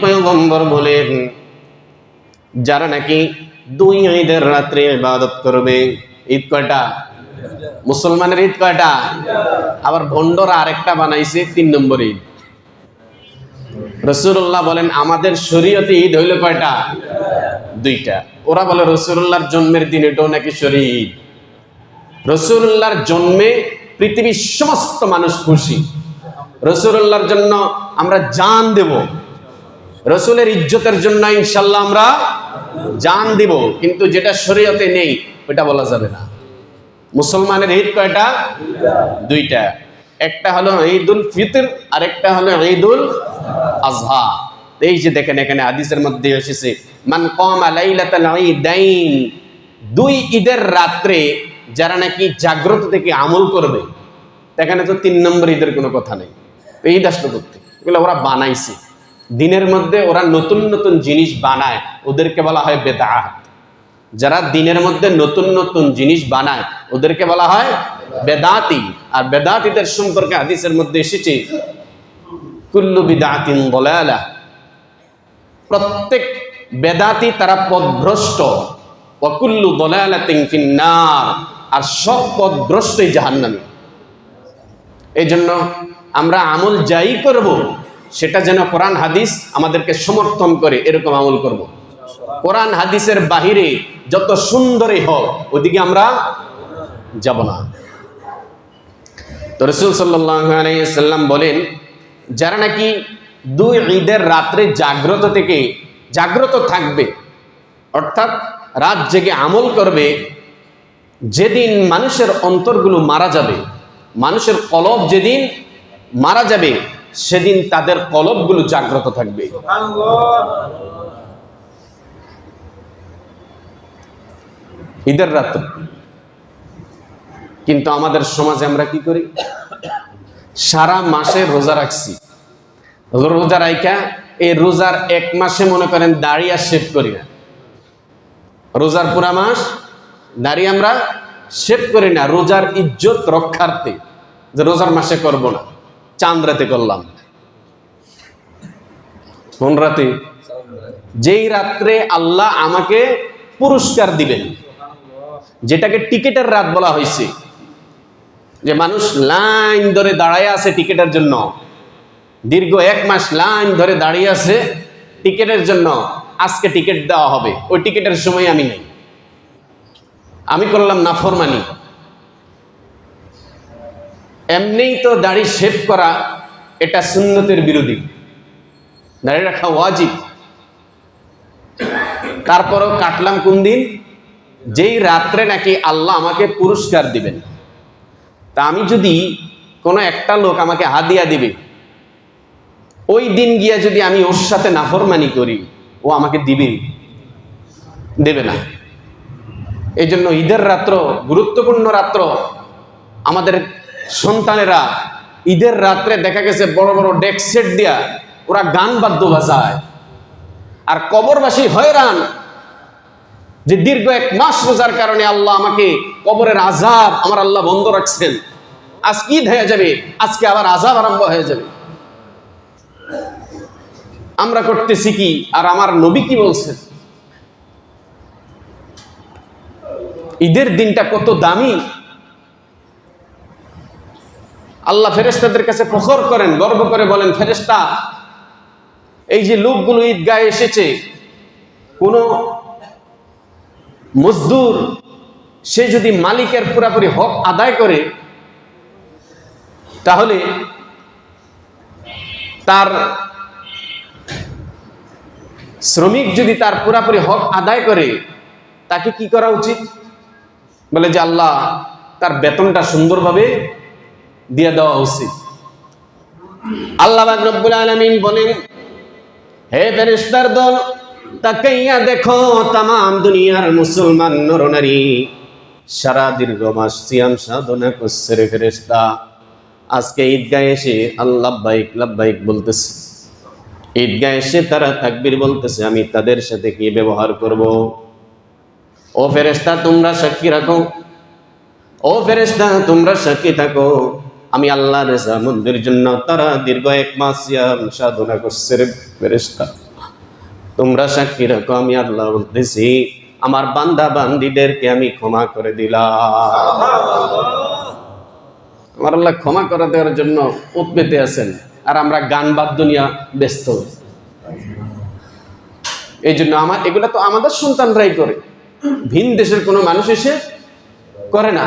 পয়গম্বর বলেন, যারা নাকি দুই ঈদের রাত্রে ইবাদত করবে, ঈদ কয়টা? মুসলমানের ঈদ কয়টা? আবার ভন্ডরা আরেকটা বানাইছে, তিন নম্বর ঈদ। রসুল্লাহ বলেন, আমাদের শরীয়তে ঈদ হইল কয়টা? দুইটা। ওরা বলে, রসুল্লাহর জন্মের দিন এটাও নাকি শরীর ঈদ। রসুল্লাহর জন্মে পৃথিবীর সমস্ত মানুষ খুশি। রসুল্লাহর জন্য আমরা জান দেব। রসুলের ইজ্জতের জন্য ইনশাল্লাহ আমরা জান দিব, কিন্তু যেটা শরীয়তে নেই ওটা বলা যাবে না। মুসলমানের ঈদ কয়টা? দুইটা। একটা হলো ঈদুল ফিতর আর একটা হলো ঈদুল আজহা। এই যে দেখেন, এখানে হাদিসের মধ্যে এসেছে, মান কামা দুই ঈদের রাত্রে যারা নাকি জাগ্রত থেকে আমল করবে, এখানে তো তিন নম্বর ঈদের কোনো কথা নেই। ঈদ আসলো করতে ওরা বানাইছে। দিনের মধ্যে ওরা নতুন নতুন জিনিস বানায়। ওদেরকে বলা হয় বেদাত যারা দিনের মধ্যে নতুন নতুন জিনিস বানায়, ওদেরকে বলা হয় বেদাতি। আর বেদাতিদের সম্পর্কে হাদিসের মধ্যে এসেছে, কুল্লু বিদাতিন বলালা প্রত্যেক বেদাতি তারা পদভ্রষ্ট অকুল্লু ফিন্নার। আর সব পদভ্রষ্টই জাহান্নামী। এই জন্য আমরা আমল যাই করব সেটা যেন কোরআন হাদিস আমাদেরকে সমর্থন করে, এরকম আমল করব। কোরআন হাদিসের বাহিরে যত সুন্দরই হোক, ওদিকে আমরা যাব না তো রসুল সাল্লাম বলেন, যারা নাকি দুই ঈদের রাত্রে জাগ্রত থেকে, জাগ্রত থাকবে, অর্থাৎ রাত জেগে আমল করবে, যেদিন মানুষের অন্তরগুলো মারা যাবে, মানুষের কলব যেদিন মারা যাবে সেদিন তাদের কলবগুলো জাগ্রত থাকবে। ঈদের রাত। কিন্তু আমাদের সমাজে আমরা কি করি? সারা মাসে রোজা রাখছি। রোজা রাইখা, এই রোজার এক মাসে মনে করেন দাড়ি আর করি না। রোজার পুরা মাস দাড়ি আমরা শেভ করি না। রোজার ইজ্জত রক্ষার্থে। যে রোজার মাসে করব না। চাঁদ রাতে করলাম। কোন রাতে? যেই রাত্রে আল্লাহ আমাকে পুরস্কার দিবেন যেটাকে টিকেটের রাত বলা হয়েছে। যে মানুষ লাইন ধরে দাঁড়ায় আছে টিকেটের জন্য। দীর্ঘ এক মাস লাইন ধরে দাঁড়িয়ে আছে টিকেটের জন্য। আজকে টিকিট দেওয়া হবে। ওই টিকিটের সময় আমি নেই। আমি করলাম নাফরমানি। এমনিই তো দাড়ি শেভ করা এটা সুন্নতের বিরোধী। দাড়ি রাখা ওয়াজিব। তারপরও কাটলাম কোন দিন? যেই রাত্রে নাকি আল্লাহ আমাকে পুরস্কার দিবেন। তা আমি যদি কোনো একটা লোক আমাকে হাদিয়া দিবে, ওই দিন গিয়া যদি আমি ওর সাথে নাফরমানি করি, ও আমাকে দিবে? দেবে না। এই জন্য ঈদের রাত্র, গুরুত্বপূর্ণ রাত্র আমাদের সন্তানেরা ঈদের রাত্রে দেখা গেছে বড় বড় ডেক সেট দিয়া ওরা গান বাদ্য বাজায়। আর কবরবাসী হয়রান যে দীর্ঘ এক মাস রোজার কারণে আল্লাহ আমাকে কবরের আজাব আমার আল্লাহ বন্ধ রাখছেন। আজ ঈদ হয়ে যাবে, আজকে আবার আজাব আরম্ভ হয়ে যাবে। আমরা করতেছি কি? আর আমার নবী কি বলছেন? ঈদের দিনটা কত দামি? আল্লাহ ফেরেস্তাদের কাছে ফখর করেন, গর্ব করে বলেন ফেরেস্তা এই যে লোকগুলো ঈদগায়ে এসেছে, কোন মজদুর, সে যদি মালিকের পুরাপুরি হক আদায় করে, তাহলে তার শ্রমিক যদি তার পুরাপুরি হক আদায় করে, তাকে কি করা উচিত? বলে যে, আল্লাহ, তার বেতনটা সুন্দরভাবে দিয়ে দেওয়া উচিত। আল্লাহ রব্বুল আলমিন বলেন, হে ফেরেস্তার দল, তাকাইয়া দেখো তাম দুনিয়ার মুসলমান নরনারী। সারা দীর্ঘ মাস সিয়াম সাধনা করছে রে ফেরেস্তা আজকে ঈদগায় এসে আল্লাহ বাইক লাভবাইক বলতেছে। ঈদগায় এসে তারা তাকবির বলতেছে, আমি তাদের সাথে কি ব্যবহার করব? ও ফেরেস্তা তোমরা সাক্ষী রাখো। ও ফেরেস্তা তোমরা সাক্ষী থাকো। আমি আল্লাহর রেজামন্দির জন্য তারা দীর্ঘ এক মাস সাধনা করছে রে তোমরা সাক্ষী রাখো, আমি আল্লাহ বলতেছি, আমার বান্দা বান্দিদেরকে আমি ক্ষমা করে দিলাম। আমার আল্লাহ ক্ষমা করে দেওয়ার জন্য উৎপেতে আছেন, আর আমরা গান বাদ্য নিয়ে ব্যস্ত। এই জন্য আমার, এগুলা তো আমাদের সন্তানরাই করে। ভিন দেশের কোনো মানুষ এসে করে না।